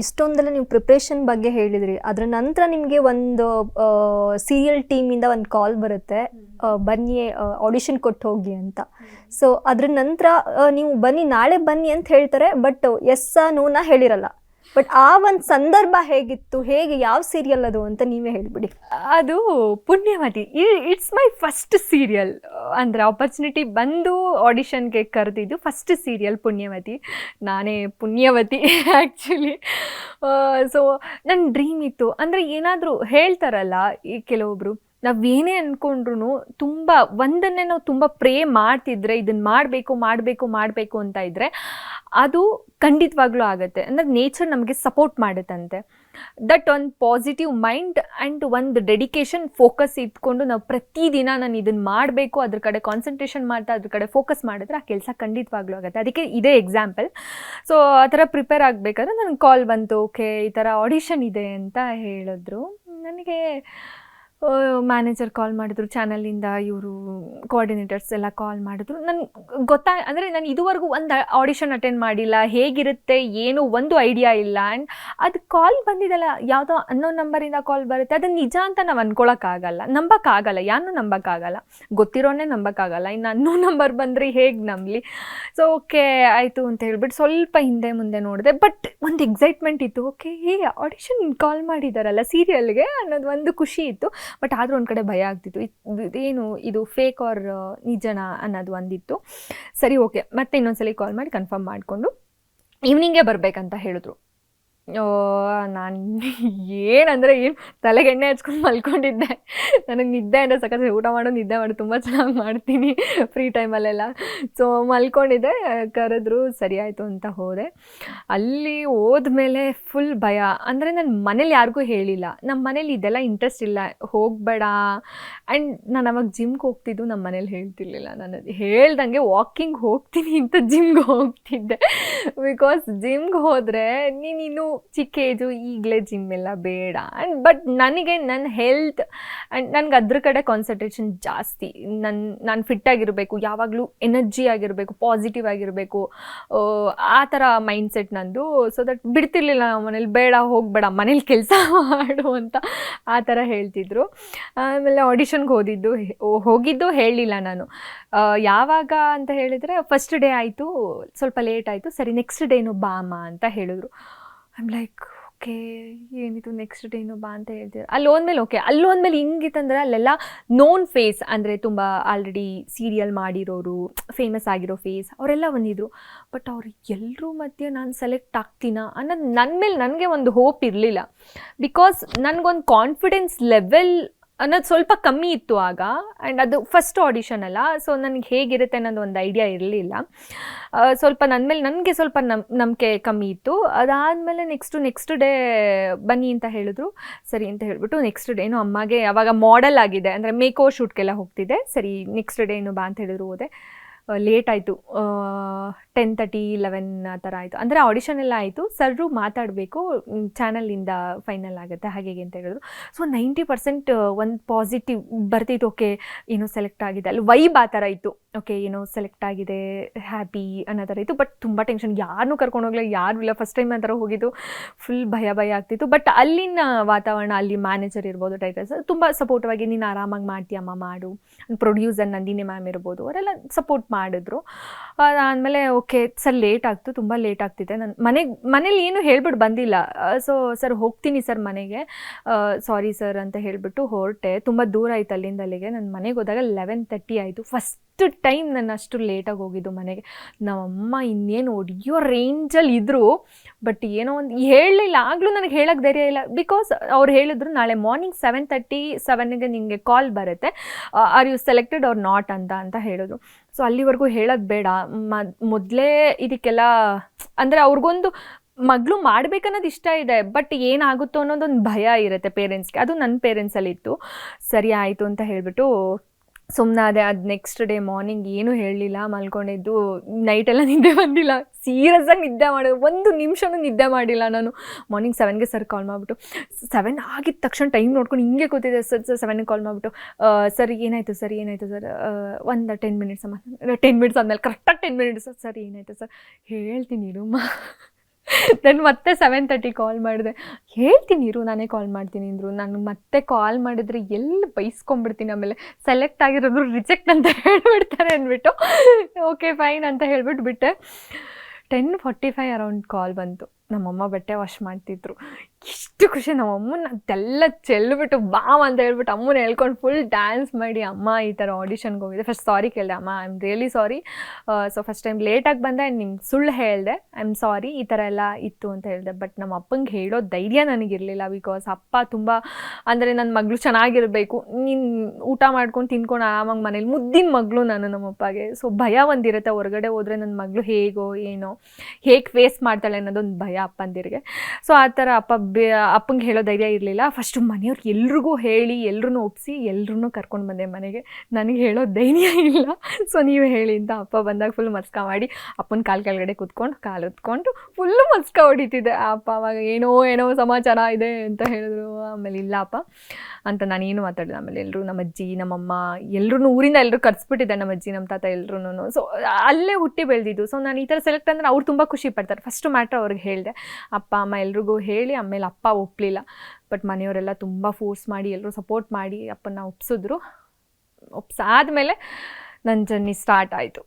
ಇಷ್ಟೊಂದೆಲ್ಲ ನೀವು ಪ್ರಿಪ್ರೇಷನ್ ಬಗ್ಗೆ ಹೇಳಿದ್ರಿ. ಅದರ ನಂತರ ನಿಮಗೆ ಒಂದು ಸೀರಿಯಲ್ ಟೀಮಿಂದ ಒಂದು ಕಾಲ್ ಬರುತ್ತೆ. ಬನ್ನಿ ಆಡಿಷನ್ ಕೊಟ್ಟು ಹೋಗಿ ಅಂತ. ಸೊ ಅದ್ರ ನಂತರ ನೀವು ಬನ್ನಿ, ನಾಳೆ ಬನ್ನಿ ಅಂತ ಹೇಳ್ತಾರೆ ಬಟ್ ಎಸ್ ನೋನ ಹೇಳಿರಲ್ಲ. ಬಟ್ ಆ ಒಂದು ಸಂದರ್ಭ ಹೇಗಿತ್ತು? ಹೇಗೆ ಯಾವ ಸೀರಿಯಲ್ ಅದು ಅಂತ ನೀವೇ ಹೇಳ್ಬಿಡಿ. ಅದು ಪುಣ್ಯವತಿ ಇಟ್ಸ್ ಮೈ ಫಸ್ಟ್ ಸೀರಿಯಲ್ ಅಂದರೆ ಆಪರ್ಚುನಿಟಿ ಬಂದು ಆಡಿಷನ್ಗೆ ಕರೆದಿದ್ದು ಫಸ್ಟ್ ಸೀರಿಯಲ್ ಪುಣ್ಯವತಿ ನಾನೇ ಪುಣ್ಯವತಿ ಆ್ಯಕ್ಚುಲಿ ಸೊ ನನ್ನ ಡ್ರೀಮ್ ಇತ್ತು. ಅಂದರೆ ಏನಾದರೂ ಹೇಳ್ತಾರಲ್ಲ ಈ ಕೆಲವೊಬ್ಬರು ನಾವೇನೇ ಅಂದ್ಕೊಂಡ್ರು ತುಂಬ, ಒಂದನ್ನೇ ನಾವು ತುಂಬ ಪ್ರೇ ಮಾಡ್ತಿದ್ರೆ ಇದನ್ನು ಮಾಡಬೇಕು ಮಾಡಬೇಕು ಮಾಡಬೇಕು ಅಂತ ಇದ್ದರೆ ಅದು ಖಂಡಿತವಾಗ್ಲೂ ಆಗುತ್ತೆ. ಅಂದರೆ ನೇಚರ್ ನಮಗೆ ಸಪೋರ್ಟ್ ಮಾಡುತ್ತಂತೆ. ದಟ್ ಒಂದು ಪಾಸಿಟಿವ್ ಮೈಂಡ್ ಆ್ಯಂಡ್ ಒಂದು ಡೆಡಿಕೇಶನ್ ಫೋಕಸ್ ಇಟ್ಕೊಂಡು ನಾವು ಪ್ರತಿದಿನ ನಾನು ಇದನ್ನು ಮಾಡಬೇಕು, ಅದ್ರ ಕಡೆ ಕಾನ್ಸಂಟ್ರೇಷನ್ ಮಾಡ್ತಾ, ಅದ್ರ ಕಡೆ ಫೋಕಸ್ ಮಾಡಿದ್ರೆ ಆ ಕೆಲಸ ಖಂಡಿತವಾಗ್ಲೂ ಆಗುತ್ತೆ. ಅದಕ್ಕೆ ಇದೇ ಎಕ್ಸಾಂಪಲ್ ಸೊ ಆ ಥರ ಪ್ರಿಪೇರ್ ಆಗಬೇಕಾದ್ರೆ ನನಗೆ ಕಾಲ್ ಬಂತು. ಓಕೆ ಈ ಥರ ಆಡಿಷನ್ ಇದೆ ಅಂತ ಹೇಳಿದ್ರು. ನನಗೆ ಮ್ಯಾನೇಜರ್ ಕಾಲ್ ಮಾಡಿದ್ರು ಚಾನಲಿಂದ ಇವರು ಕೋಆರ್ಡಿನೇಟರ್ಸ್ ಎಲ್ಲ ಕಾಲ್ ಮಾಡಿದ್ರು. ನನ್ಗೆ ಗೊತ್ತಾ, ಅಂದರೆ ನಾನು ಇದುವರೆಗೂ ಒಂದು ಆಡಿಷನ್ ಅಟೆಂಡ್ ಮಾಡಿಲ್ಲ, ಹೇಗಿರುತ್ತೆ, ಏನು, ಒಂದು ಐಡಿಯಾ ಇಲ್ಲ. ಆ್ಯಂಡ್ ಅದು ಕಾಲ್ ಬಂದಿದಲ್ಲ, ಯಾವುದೋ ಅನ್ನೋ ನಂಬರಿಂದ ಕಾಲ್ ಬರುತ್ತೆ. ಅದು ನಿಜ ಅಂತ ನಾವು ಅಂದ್ಕೊಳಕ್ಕಾಗಲ್ಲ ನಂಬಕ್ಕಾಗಲ್ಲ ಯಾರನ್ನೂ ನಂಬಕ್ಕಾಗಲ್ಲ. ಗೊತ್ತಿರೋನೇ ನಂಬಕ್ಕಾಗಲ್ಲ, ಇನ್ನು ಅನ್ನೋ ನಂಬರ್ ಬಂದರೆ ಹೇಗೆ ನಂಬಲಿ? ಸೊ ಓಕೆ ಆಯಿತು ಅಂತ ಹೇಳ್ಬಿಟ್ಟು ಸ್ವಲ್ಪ ಹಿಂದೆ ಮುಂದೆ ನೋಡಿದೆ. ಬಟ್ ಒಂದು ಎಕ್ಸೈಟ್ಮೆಂಟ್ ಇತ್ತು. ಓಕೆ ಹೇ ಆಡಿಷನ್ ಕಾಲ್ ಮಾಡಿದ್ದಾರಲ್ಲ ಸೀರಿಯಲ್ಗೆ ಅನ್ನೋದು ಒಂದು ಖುಷಿ ಇತ್ತು. ಬಟ್ ಆದರೂ ಒಂದು ಕಡೆ ಭಯ ಆಗ್ತಿತ್ತು. ಇದ್- ಇದೇನು, ಇದು ಫೇಕ್ ಆರ್ ನಿಜನಾ ಅನ್ನೋದು ಒಂದಿತ್ತು. ಸರಿ ಓಕೆ ಮತ್ತೆ ಇನ್ನೊಂದ್ಸಲಿ ಕಾಲ್ ಮಾಡಿ ಕನ್ಫರ್ಮ್ ಮಾಡಿಕೊಂಡು ಈವ್ನಿಂಗೇ ಬರಬೇಕಂತ ಹೇಳಿದ್ರು. ನಾನು ಏನಂದರೆ ಏನು ತಲೆಗೆ ಎಣ್ಣೆ ಹಚ್ಕೊಂಡು ಮಲ್ಕೊಂಡಿದ್ದೆ. ನನಗೆ ನಿದ್ದೆ ಅಂದರೆ ಸಖತ್ ಊಟ ಮಾಡೋ, ನಿದ್ದೆ ಮಾಡಿ, ತುಂಬ ಚೆನ್ನಾಗಿ ಮಾಡ್ತೀನಿ ಫ್ರೀ ಟೈಮಲ್ಲೆಲ್ಲ ಸೊ ಮಲ್ಕೊಂಡಿದ್ದೆ, ಕರೆದ್ರು ಸರಿ ಆಯಿತು ಅಂತ ಹೋದೆ. ಅಲ್ಲಿ ಹೋದ್ಮೇಲೆ ಫುಲ್ ಭಯ. ಅಂದರೆ ನನ್ನ ಮನೇಲಿ ಯಾರಿಗೂ ಹೇಳಿಲ್ಲ. ನಮ್ಮ ಮನೇಲಿ ಇದೆಲ್ಲ ಇಂಟ್ರೆಸ್ಟ್ ಇಲ್ಲ. ಹೋಗಬೇಡ. ಆ್ಯಂಡ್ ನಾನು ಅವಾಗ ಜಿಮ್ಗೆ ಹೋಗ್ತಿದ್ದು ನಮ್ಮ ಮನೇಲಿ ಹೇಳ್ತಿರ್ಲಿಲ್ಲ. ನಾನು ಹೇಳ್ದಂಗೆ ವಾಕಿಂಗ್ ಹೋಗ್ತೀನಿ ಅಂತ ಜಿಮ್ಗೆ ಹೋಗ್ತಿದ್ದೆ. ಬಿಕಾಸ್ ಜಿಮ್ಗೆ ಹೋದರೆ ನೀನು ಚಿಕ್ಕ ಏಜು ಈಗಲೇ ಜಿಮ್ ಎಲ್ಲ ಬೇಡ. ಆ್ಯಂಡ್ ಬಟ್ ನನಗೆ ನನ್ನ ಹೆಲ್ತ್ ಆ್ಯಂಡ್ ನನಗೆ ಅದ್ರ ಕಡೆ ಕಾನ್ಸಂಟ್ರೇಷನ್ ಜಾಸ್ತಿ. ನನ್ನ ನಾನು ಫಿಟ್ಟಾಗಿರಬೇಕು ಯಾವಾಗಲೂ ಎನರ್ಜಿ ಆಗಿರಬೇಕು ಪಾಸಿಟಿವ್ ಆಗಿರಬೇಕು. ಆ ಥರ ಮೈಂಡ್ಸೆಟ್ ನಂದು. ಸೊ ದಟ್ ಬಿಡ್ತಿರ್ಲಿಲ್ಲ ನಮ್ಮ ಮನೇಲಿ, ಬೇಡ, ಹೋಗಬೇಡ, ಮನೇಲಿ ಕೆಲಸ ಮಾಡು ಅಂತ ಆ ಥರ ಹೇಳ್ತಿದ್ರು. ಆಮೇಲೆ ಆಡಿಷನ್ಗೆ ಹೋದಿದ್ದು ಹೋಗಿದ್ದು ಹೇಳಲಿಲ್ಲ ನಾನು. ಯಾವಾಗ ಅಂತ ಹೇಳಿದರೆ ಫಸ್ಟ್ ಡೇ ಆಯಿತು, ಸ್ವಲ್ಪ ಲೇಟ್ ಆಯಿತು. ಸರಿ ನೆಕ್ಸ್ಟ್ ಡೇನು ಬಾ ಅಮ್ಮ ಅಂತ ಹೇಳಿದ್ರು. ಐಮ್ ಲೈಕ್ ಓಕೆ ಏನಿದು ನೆಕ್ಸ್ಟ್ ಡೇನು ಬಾ ಅಂತ ಹೇಳ್ತೀರ ಅಲ್ಲಿ ಹೋದ್ಮೇಲೆ ಓಕೆ ಅಲ್ಲಿ ಹೋದ್ಮೇಲೆ ಹಿಂಗಿತ್ತಂದ್ರೆ ಅಲ್ಲೆಲ್ಲ ನೋನ್ ಫೇಸ್ ಅಂದರೆ ತುಂಬ ಆಲ್ರೆಡಿ ಸೀರಿಯಲ್ ಮಾಡಿರೋರು ಫೇಮಸ್ ಆಗಿರೋ ಫೇಸ್ ಅವರೆಲ್ಲ ಬಂದಿದ್ರು. ಬಟ್ ಅವ್ರು ಎಲ್ಲರೂ ಮಧ್ಯೆ ನಾನು ಸೆಲೆಕ್ಟ್ ಆಗ್ತೀನ ಅನ್ನೋದು ನನ್ನ ಮೇಲೆ ನನಗೆ ಒಂದು ಹೋಪ್ ಇರಲಿಲ್ಲ. ಬಿಕಾಸ್ ನನಗೊಂದು ಕಾನ್ಫಿಡೆನ್ಸ್ ಲೆವೆಲ್ ಅನ್ನೋದು ಸ್ವಲ್ಪ ಕಮ್ಮಿ ಇತ್ತು ಆಗ. ಆ್ಯಂಡ್ ಅದು ಫಸ್ಟ್ ಆಡಿಷನ್ ಅಲ್ಲ. ಸೊ ನನಗೆ ಹೇಗಿರುತ್ತೆ ಅನ್ನೋದು ಒಂದು ಐಡಿಯಾ ಇರಲಿಲ್ಲ. ಸ್ವಲ್ಪ ನನ್ನ ಮೇಲೆ ನನಗೆ ಸ್ವಲ್ಪ ನಮ್, ನಂಬಿಕೆ ಕಮ್ಮಿ ಇತ್ತು. ಅದಾದಮೇಲೆ ನೆಕ್ಸ್ಟು ನೆಕ್ಸ್ಟ್ ಡೇ ಬನ್ನಿ ಅಂತ ಹೇಳಿದ್ರು. ಸರಿ ಅಂತ ಹೇಳಿಬಿಟ್ಟು ನೆಕ್ಸ್ಟ್ ಡೇ ಏನು ಅಮ್ಮಗೆ ಅವಾಗ ಮಾಡೆಲ್ ಆಗಿದೆ. ಅಂದರೆ ಮೇಕೋ ಶೂಟ್ಗೆಲ್ಲ ಹೋಗ್ತಿದ್ದೆ ಸರಿ ನೆಕ್ಸ್ಟ್ ಡೇ ಏನು ಬಾ ಅಂತ ಹೇಳಿದ್ರು ಹೋದೆ. ಲೇಟ್ ಆಯಿತು. ಟೆನ್ ತರ್ಟಿ ಲೆವೆನ್ ಆ ಥರ ಆಯಿತು. ಅಂದರೆ ಆಡಿಷನ್ ಎಲ್ಲ ಆಯಿತು. ಸರ್ರು ಮಾತಾಡಬೇಕು. ಚಾನಲಿಂದ ಫೈನಲ್ ಆಗುತ್ತೆ. ಹಾಗೆ ಅಂತ ಹೇಳಿದ್ರು. ಸೊ ನೈಂಟಿ ಪರ್ಸೆಂಟ್ ಒಂದು ಪಾಸಿಟಿವ್ ಬರ್ತಿತ್ತು. ಓಕೆ ಏನೋ ಸೆಲೆಕ್ಟ್ ಆಗಿದೆ. ಅಲ್ಲಿ ವೈಬ್ ಆ ಥರ ಇತ್ತು. ಓಕೆ ಏನೋ ಸೆಲೆಕ್ಟ್ ಆಗಿದೆ ಹ್ಯಾಪಿ ಅನ್ನೋ ಥರ ಇತ್ತು. ಬಟ್ ತುಂಬ ಟೆನ್ಷನ್ ಯಾರನ್ನೂ ಕರ್ಕೊಂಡು ಹೋಗಲಿಲ್ಲ, ಯಾರು ಇಲ್ಲ. ಫಸ್ಟ್ ಟೈಮ್ ಆ ಥರ ಹೋಗಿದ್ದು ಫುಲ್ ಭಯ ಭಯ ಆಗ್ತಿತ್ತು. ಬಟ್ ಅಲ್ಲಿನ ವಾತಾವರಣ, ಅಲ್ಲಿ ಮ್ಯಾನೇಜರ್ ಇರ್ಬೋದು ಟೈಟಲ್ಸ್ ತುಂಬ ಸಪೋರ್ಟಿವ್ ಆಗಿ, ನೀನು ಆರಾಮಾಗಿ ಮಾಡ್ತೀಯಮ್ಮ ಮಾಡು. ಪ್ರೊಡ್ಯೂಸರ್ ನಂದಿನಿ ಮ್ಯಾಮ್ ಇರ್ಬೋದು, ಅವರೆಲ್ಲ ಸಪೋರ್ಟ್ ಮಾಡಿದ್ರು. ಅದಾದಮೇಲೆ ಓಕೆ ಸರ್ ಲೇಟ್ ಆಗ್ತು, ತುಂಬ ಲೇಟ್ ಆಗ್ತಿದೆ. ನಾನು ಮನೆಗೆ ಮನೇಲಿ ಏನು ಹೇಳ್ಬಿಟ್ಟು ಬಂದಿಲ್ಲ. ಸೊ ಸರ್ ಹೋಗ್ತೀನಿ ಸರ್ ಮನೆಗೆ. ಸಾರಿ ಸರ್ ಅಂತ ಹೇಳಿಬಿಟ್ಟು ಹೊರಟೆ. ತುಂಬ ದೂರ ಆಯಿತು ಅಲ್ಲಿಂದ ಅಲ್ಲಿಗೆ. ನನ್ನ ಮನೆಗೆ ಹೋದಾಗ ಲೆವೆನ್ ತರ್ಟಿ ಆಯಿತು. ಫಸ್ಟ್ ಟೈಮ್ ನಾನು ಅಷ್ಟು ಲೇಟಾಗಿ ಹೋಗಿದ್ದು ಮನೆಗೆ. ನಮ್ಮಮ್ಮ ಇನ್ನೇನು ಹೊಡಿಯೋ ರೇಂಜಲ್ಲಿ ಇದ್ದರು ಬಟ್ ಏನೋ ಒಂದು ಹೇಳಲಿಲ್ಲ. ಆಗಲೂ ನನಗೆ ಹೇಳೋಕ್ಕೆ ಧೈರ್ಯ ಇಲ್ಲ. ಬಿಕಾಸ್ ಅವ್ರು ಹೇಳಿದ್ರು, ನಾಳೆ ಮಾರ್ನಿಂಗ್ ಸೆವೆನ್ ತರ್ಟಿ ಸೆವೆನ್ಗೆ ನಿಮಗೆ ಕಾಲ್ ಬರುತ್ತೆ. Are you selected or not ಅಂತ ಅಂತ ಹೇಳಿದ್ರು. ಸೊ ಅಲ್ಲಿವರೆಗೂ ಹೇಳೋದು ಬೇಡ. ಮೊದಲೇ ಇದಕ್ಕೆಲ್ಲ, ಅಂದರೆ ಅವ್ರಿಗೊಂದು ಮಗಳು ಮಾಡ್ಬೇಕನ್ನೋದು ಇಷ್ಟ ಇದೆ ಬಟ್ ಏನಾಗುತ್ತೋ ಅನ್ನೋದೊಂದು ಭಯ ಇರುತ್ತೆ ಪೇರೆಂಟ್ಸ್ಗೆ ಅದು ನನ್ನ ಪೇರೆಂಟ್ಸಲ್ಲಿ ಇತ್ತು ಸರಿ, ಆಯಿತು ಅಂತ ಹೇಳಿಬಿಟ್ಟು ಸುಮ್ಮನಾದೆ ಅದು ನೆಕ್ಸ್ಟ್ ಡೇ ಮಾರ್ನಿಂಗ್ ಏನೂ ಹೇಳಲಿಲ್ಲ, ಮಲ್ಕೊಂಡಿದ್ದು ನೈಟೆಲ್ಲ ನಿದ್ದೆ ಬಂದಿಲ್ಲ. ಸೀರಿಯಸ್ ಆಗಿ ನಿದ್ದೆ ಮಾಡೋದು ಒಂದು ನಿಮಿಷನೂ ನಿದ್ದೆ ಮಾಡಿಲ್ಲ ನಾನು. ಮಾರ್ನಿಂಗ್ ಸೆವೆನ್ಗೆ ಸರ್ ಕಾಲ್ ಮಾಡಿಬಿಟ್ಟು ಸೆವೆನ್ ಆಗಿದ ತಕ್ಷಣ ಟೈಮ್ ನೋಡ್ಕೊಂಡು ಹಿಂಗೆ ಕೂತಿದ್ದೆ ಸರ್ ಸರ್ ಸೆವೆನ್ಗೆ ಕಾಲ್ ಮಾಡಿಬಿಟ್ಟು ಸರ್ ಏನಾಯಿತು ಸರ್ ಏನಾಯಿತು ಸರ್ ಒಂದು ಟೆನ್ ಮಿನಿಟ್ಸ್ ಅಮ್ಮ ಟೆನ್ ಮಿನಿಟ್ಸ್ ಆದಮೇಲೆ ಕರೆಕ್ಟಾಗಿ ಟೆನ್ ಮಿನಿಟ್ಸ್ ಸರ್ ಏನಾಯಿತು ಸರ್ ಹೇಳ್ತೀನಿ ಇರುಮ್ಮ ದೆನ್ ಮತ್ತೆ ಸೆವೆನ್ ತರ್ಟಿ ಕಾಲ್ ಮಾಡಿದೆ. ಹೇಳ್ತೀನಿ ಇರು, ನಾನೇ ಕಾಲ್ ಮಾಡ್ತೀನಿ ಅಂದರು. ನಾನು ಮತ್ತೆ ಕಾಲ್ ಮಾಡಿದ್ರೆ ಎಲ್ಲಿ ಬೈಸ್ಕೊಂಡ್ಬಿಡ್ತೀನಿ ಆಮೇಲೆ ಸೆಲೆಕ್ಟ್ ಆಗಿರೋದು ರಿಜೆಕ್ಟ್ ಅಂತ ಹೇಳ್ಬಿಡ್ತಾರೆ ಅಂದ್ಬಿಟ್ಟು. ಓಕೆ ಫೈನ್ ಅಂತ ಹೇಳ್ಬಿಟ್ಟು ಬಿಟ್ಟೆ. Ten forty five around call ಬಂತು. ನಮ್ಮಮ್ಮ ಬಟ್ಟೆ ವಾಶ್ ಮಾಡ್ತಿದ್ರು. ಎಷ್ಟು ಖುಷಿ, ನಮ್ಮಮ್ಮನ ಅದೆಲ್ಲ ಚೆಲ್ಬಿಟ್ಟು ಬಾ ಅಂತ ಹೇಳ್ಬಿಟ್ಟು ಅಮ್ಮನ ಹೇಳ್ಕೊಂಡು ಫುಲ್ ಡ್ಯಾನ್ಸ್ ಮಾಡಿ ಅಮ್ಮ ಈ ಥರ ಆಡಿಷನ್ಗೆ ಹೋಗಿದ್ದೆ. ಫಸ್ಟ್ ಸಾರಿ ಕೇಳಿದೆ, ಅಮ್ಮ I am really sorry so first time ಲೇಟಾಗಿ ಬಂದೆ ನಿಮ್ಗೆ ಸುಳ್ಳು ಹೇಳಿದೆ. ಐ ಆಮ್ ಸಾರಿ ಈ ಥರ ಎಲ್ಲ ಇತ್ತು ಅಂತ ಹೇಳಿದೆ. ಬಟ್ ನಮ್ಮ ಅಪ್ಪಂಗೆ ಹೇಳೋ ಧೈರ್ಯ ನನಗಿರಲಿಲ್ಲ ಬಿಕಾಸ್ ಅಪ್ಪ ತುಂಬ, ಅಂದರೆ ನನ್ನ ಮಗಳು ಚೆನ್ನಾಗಿರಬೇಕು. ನೀನು ಊಟ ಮಾಡ್ಕೊಂಡು ತಿನ್ಕೊಂಡು ಆರಾಮಾಗಿ ಮನೇಲಿ ಮುದ್ದಿನ ಮಗಳು ನಾನು ನಮ್ಮ ಅಪ್ಪಗೆ. ಸೊ ಭಯ ಒಂದಿರುತ್ತೆ, ಹೊರಗಡೆ ಹೋದರೆ ನನ್ನ ಮಗಳು ಹೇಗೋ, ಏನೋ, ಹೇಗೆ ಫೇಸ್ ಮಾಡ್ತಾಳೆ ಅನ್ನೋದೊಂದು ಭಯ. ಅಪ್ಪಂದಿರಿಗೆ ಸೊ ಆ ಥರ ಅಪ್ಪ ಬೇ, ಅಪ್ಪಂಗೆ ಹೇಳೋ ಧೈರ್ಯ ಇರಲಿಲ್ಲ. ಫಸ್ಟು ಮನೆಯವ್ರಿಗೆ ಎಲ್ರಿಗೂ ಹೇಳಿ ಎಲ್ಲರೂ ಒಪ್ಪಿಸಿ ಎಲ್ಲರೂ ಕರ್ಕೊಂಡು ಬಂದೆ ಮನೆಗೆ. ನನಗೆ ಹೇಳೋ ಧೈರ್ಯ ಇಲ್ಲ. ಸೊ ನೀವು ಹೇಳಿ ಅಂತ ಅಪ್ಪ ಬಂದಾಗ ಫುಲ್ ಮಸ್ಕ ಮಾಡಿ, ಅಪ್ಪನ ಕಾಲು ಕೆಳಗಡೆ ಕೂತ್ಕೊಂಡು, ಕಾಲು ಹೊತ್ಕೊಂಡು ಫುಲ್ಲು ಮಸ್ಕ ಹೊಡಿತಿದ್ದೆ. ಅಪ್ಪ ಅವಾಗ ಏನೋ ಏನೋ ಸಮಾಚಾರ ಇದೆ ಅಂತ ಹೇಳಿದ್ರು. ಆಮೇಲೆ ಇಲ್ಲ ಅಪ್ಪ. ಅಂತ ನಾನೇನು ಮಾತಾಡಿದೆ? ಆಮೇಲೆ ಎಲ್ಲರೂ ನಮ್ಮ ಅಜ್ಜಿ, ನಮ್ಮಮ್ಮ ಎಲ್ಲರೂ ಊರಿಂದ ಎಲ್ಲರೂ ಕರ್ಸ್ಬಿಟ್ಟಿದ್ದೆ ನಮ್ಮ ಅಜ್ಜಿ, ನಮ್ಮ ತಾತ ಎಲ್ಲರೂ ಸೊ ಅಲ್ಲೇ ಹುಟ್ಟಿ ಬೆಳೆದಿದ್ದು. ಸೊ ನಾನು ಈ ಥರ ಸೆಲೆಕ್ಟ್ ಅಂದರೆ ಅವ್ರು ತುಂಬ ಖುಷಿ ಪಡ್ತಾರೆ. ಫಸ್ಟ್ ಮ್ಯಾಟ್ರ್ ಅವ್ರಿಗೆ ಹೇಳಿದೆ. ಅಪ್ಪ, ಅಮ್ಮ ಎಲ್ರಿಗೂ ಹೇಳಿ, ಆಮೇಲೆ ಅಪ್ಪ ಒಪ್ಪಲಿಲ್ಲ ಬಟ್ ಮನೆಯವರೆಲ್ಲ ತುಂಬ ಫೋರ್ಸ್ ಮಾಡಿ ಎಲ್ಲರೂ ಸಪೋರ್ಟ್ ಮಾಡಿ ಅಪ್ಪನ ಒಪ್ಸಿದ್ರು. ಒಪ್ಸಾದ್ಮೇಲೆ ನನ್ನ ಜರ್ನಿ ಸ್ಟಾರ್ಟ್ ಆಯಿತು.